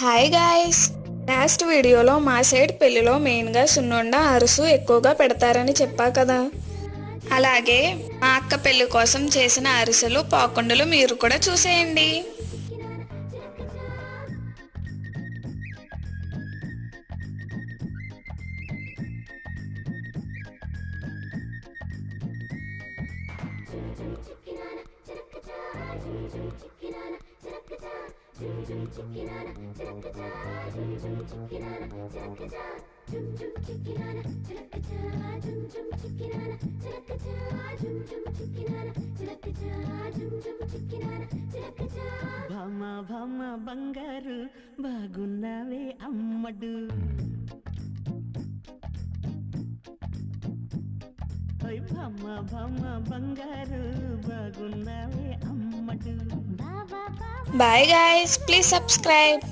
Hi guys last వీడియోలో మా side పెళ్ళిలో మెయిన్గా సున్నుండ అరుసు ఎక్కువగా పెడతారని చెప్పా కదా. అలాగే మా అక్క పెళ్ళి కోసం చేసిన అరిసెలు పాకుండలు మీరు కూడా చూసేయండి. భమ భమ బంగారు బాగున్నావే అమ్మడు. ఓయ్ భామ బంగారు బాగున్నావే అమ్మడు. Bye guys, please subscribe.